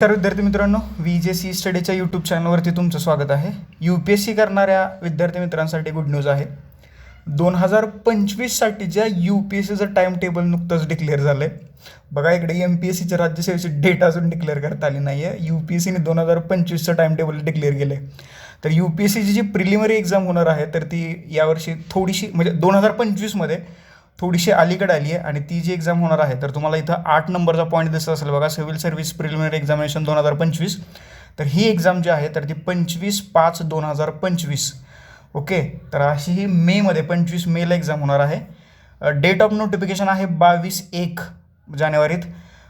तर विद्यार्थी मित्रांनो व्ही जे सी स्टडीच्या यूट्यूब चॅनलवरती तुमचं स्वागत आहे. यू पी एस सी करणाऱ्या विद्यार्थी मित्रांसाठी गुड न्यूज आहे. दोन हजार पंचवीससाठीच्या यू पी एस सीचं टाईम टेबल नुकतंच डिक्लेअर झालं आहे बघा इकडे एम पी एस सीच्या राज्यसेवेची डेट अजून डिक्लेअर करता आली नाही आहे यू पी एस सीने दोन हजार पंचवीसचं टाईम टेबल डिक्लेअर केलं आहे तर यू पी एस सीची जी प्रिलिमरी एक्झाम होणार आहे तर ती यावर्षी थोडीशी म्हणजे दोन हजार पंचवीसमध्ये थोडीशी अलीकडे आली आहे आणि ती जी एक्झाम होणार आहे तर तुम्हाला इथं आठ नंबरचा पॉईंट दिसत असेल. बघा सिव्हिल सर्व्हिस प्रिलिमिनरी एक्झामिनेशन दोन हजार पंचवीस. तर ही एक्झाम जी आहे तर ती पंचवीस पाच दोन हजार पंचवीस. ओके तर अशी ही मेमध्ये पंचवीस मेला एक्झाम होणार आहे. डेट ऑफ नोटिफिकेशन आहे बावीस एक जानेवारीत.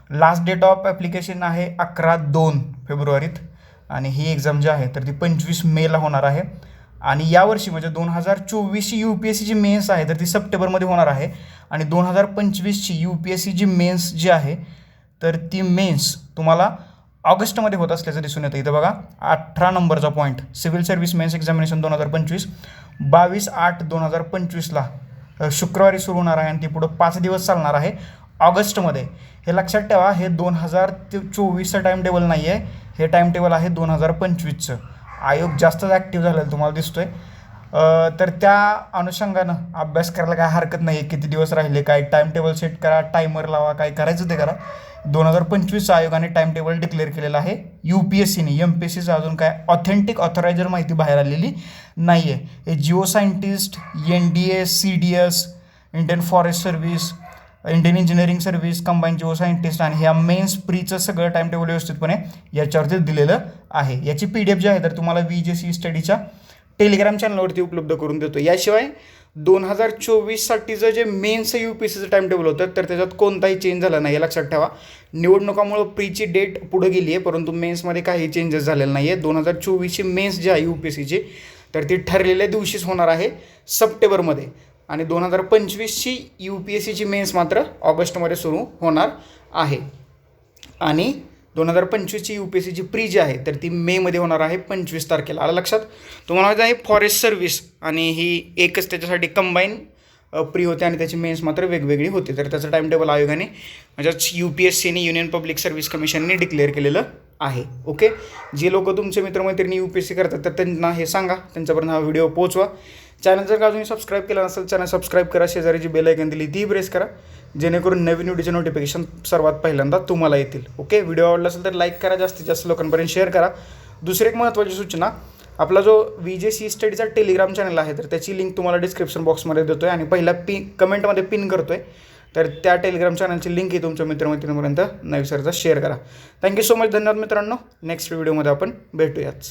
लास्ट डेट ऑफ ॲप्लिकेशन आहे अकरा दोन फेब्रुवारीत. आणि ही एक्झाम जी आहे तर ती पंचवीस मेला होणार आहे. आणि यावर्षी म्हणजे दोन हजार चोवीसची यू पी एस सीची मेन्स आहे तर ती सप्टेंबरमध्ये होणार आहे. आणि दोन हजार पंचवीसची यू पी एस सीची मेन्स जी आहे तर ती मेन्स तुम्हाला ऑगस्टमध्ये होत असल्याचं दिसून येतं. इथं बघा अठरा नंबरचा point civil service mains examination दोन हजार पंचवीस बावीस आठ दोन हजार पंचवीसला शुक्रवारी सुरू होणार आहे आणि ती पुढं पाच दिवस चालणार आहे ऑगस्टमध्ये. हे लक्षात ठेवा हे दोन हजार चोवीसचं टाईम टेबल नाही आहे हे टाईम टेबल आहे दोन हजार पंचवीसचं. आयोग जास्तच ॲक्टिव्ह झालेलं तुम्हाला दिसतोय. आहे तर त्या अनुषंगानं अभ्यास करायला काय हरकत नाही आहे किती दिवस राहिले काय टाईम टेबल सेट करा टायमर लावा काय करायचं ते करा. दोन हजार पंचवीस आयोगाने टाईम टेबल डिक्लेअर केलेलं आहे. यू पी एस सीने एम पी एस सीचं अजून काय ऑथेंटिक ऑथरायझर माहिती बाहेर आलेली नाही आहे हे geo scientist N D S C D S Indian Forest Service Indian Engineering Service combine geo scientist आणि ह्या मेन्स प्रीचं सगळं टाइम टेबल व्यवस्थितपणे याच्यावरती दिलेलं आहे. याची पी डी एफ जी आहे तर तुम्हाला व्ही जे सी स्टडीच्या टेलिग्राम चॅनलवरती उपलब्ध करून देतो याशिवाय दोन हजार चोवीससाठीचं जे मेन्स यू पी सीचं टाइम टेबल होतं तर त्याच्यात कोणताही चेंज झाला नाही. हे लक्षात ठेवा. निवडणुकामुळं प्रीची डेट पुढे गेली आहे परंतु मेन्समध्ये काही चेंजेस झालेलं नाही आहे दोन हजार चोवीसची मेन्स जी आहे यू पी सीची तर ती ठरलेल्या दिवशीच होणार आहे सप्टेंबरमध्ये. आणि दोन हजार पंचवीसची यू पी एस सीची मेन्स मात्र ऑगस्टमध्ये सुरू होणार आहे. आणि दोन हजार पंचवीसची यू पी एस सीची प्री जी आहे तर ती मेमध्ये होणार आहे पंचवीस तारखेला. आलं लक्षात? तुम्हाला माहिती आहे फॉरेस्ट सर्व्हिस आणि ही एकच त्याच्यासाठी कंबाईन प्री होते आणि त्याची मेन्स मात्र वेगवेगळी होते. तर त्याचं टाईम टेबल आयोगाने म्हणजेच यू पी एस सीने युनियन पब्लिक सर्व्हिस कमिशनने डिक्लेअर केलेलं आहे ओके? जे लोक तुमचे मित्रमैत्रिणी यू पी एस सी करतात तर त्यांना हे सांगा. त्यांच्यापर्यंत हा व्हिडिओ पोहोचवा. चॅनल जर का अजूनही सबस्क्राईब केला नसेल चॅनल सबस्क्राईब करा. शेजारी जी बेल दिली ती प्रेस करा. जेणेकरून नवीन व्हिडिओचे नोटिफिकेशन सर्वात पहिल्यांदा तुम्हाला येतील ओके? व्हिडिओ आवडला असेल तर लाईक करा जास्तीत जास्त लोकांपर्यंत शेअर करा. दुसरी एक महत्त्वाची सूचना आपला जो V J C स्टडीचा Telegram channel आहे तर त्याची लिंक तुम्हाला डिस्क्रिप्शन बॉक्समध्ये देतो आहे आणि पहिला पिन कमेंटमध्ये पिन करतो आहे तर त्या टेलिग्राम चॅनलची लिंक ही तुमच्या मित्रमैत्रिणीपर्यंत नाही विसरता शेअर करा थँक्यू सो मच धन्यवाद मित्रांनो. नेक्स्ट व्हिडिओमध्ये आपण भेटूयाच